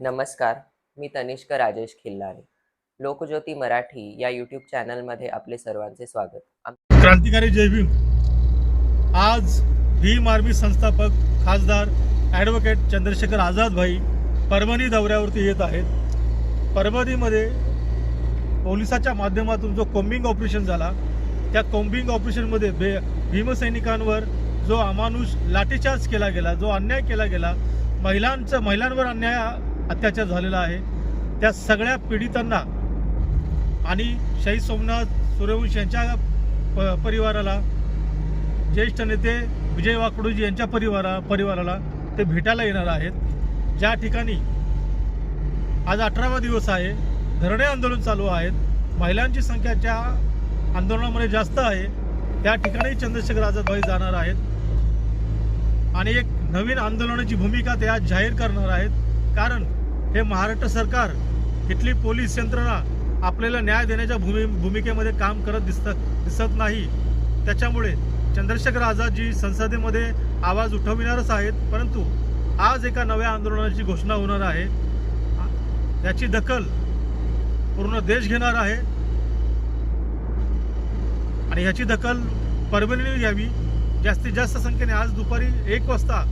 नमस्कार मी तनिष्क राजेश खिल्लारे. लोकज्योती मराठी या यूट्यूब चॅनलमध्ये आपले सर्वांचे स्वागत. क्रांतिकारी जय भीम. आज भीम आर्मी संस्थापक खासदार ॲडव्होकेट चंद्रशेखर आझाद भाई परभणी दौऱ्यावरती येत आहेत. परभणीमध्ये पोलिसाच्या माध्यमातून जो कोम्बिंग ऑपरेशन झाला त्या कोम्बिंग ऑपरेशनमध्ये बे भीमसैनिकांवर जो अमानुष लाठीचार्ज केला गेला जो अन्याय केला गेला महिलांचं महिलांवर अन्याय अत्याचार झालेला आहे. त्या सगळ्या पीडितांना आणि शहीद सोमनाथ सूर्यवंश यांच्या प परिवाराला ज्येष्ठ नेते विजय वाकडूजी यांच्या परिवारा परिवाराला ते भेटायला येणार आहेत. ज्या ठिकाणी आज अठरावा दिवस आहे धरणे आंदोलन चालू आहेत महिलांची संख्या ज्या आंदोलनामध्ये जास्त आहे त्या ठिकाणी चंद्रशेखर आझादभाई जाणार आहेत. आणि एक नवीन आंदोलनाची भूमिका ते आज जाहीर करणार आहेत. कारण हे महाराष्ट्र सरकार इथली पोलीस यंत्रणा आपल्याला न्याय देण्याच्या भूमि भूमिकेमध्ये काम करत दिसत दिसत नाही. त्याच्यामुळे चंद्रशेखर आझादजी संसदेमध्ये आवाज उठविणारच आहेत परंतु आज एका नव्या आंदोलनाची घोषणा होणार आहे. याची दखल पूर्ण देश घेणार आहे. आणि ह्याची दखल परभणीने घ्यावी. जास्तीत जास्त संख्येने आज दुपारी एक वाजता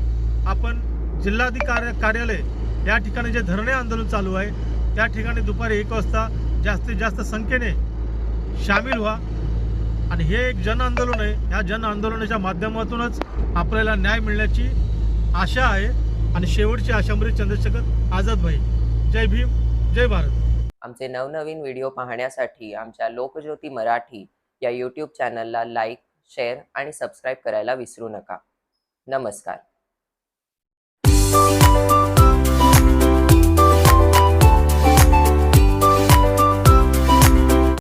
आपण जिल्हाधिकारी कार्यालय या ठिकाणी जे धरणे आंदोलन चालू आहे त्या ठिकाणी दुपारी एक वाजता जास्तीत जास्त संख्येने सामील व्हा. आणि हे एक जन आंदोलन आहे. या जन आंदोलनाच्या माध्यमातूनच आपल्याला न्याय मिळण्याची आशा आहे. आणि शेवटची आशा म्हणजे चंद्रशेखर आझाद भाई. जय भीम जय भारत. आमचे नवनवीन व्हिडिओ पाहण्यासाठी आमच्या लोकज्योती मराठी या यूट्यूब चॅनलला लाईक शेअर आणि सबस्क्राईब करायला विसरू नका. नमस्कार.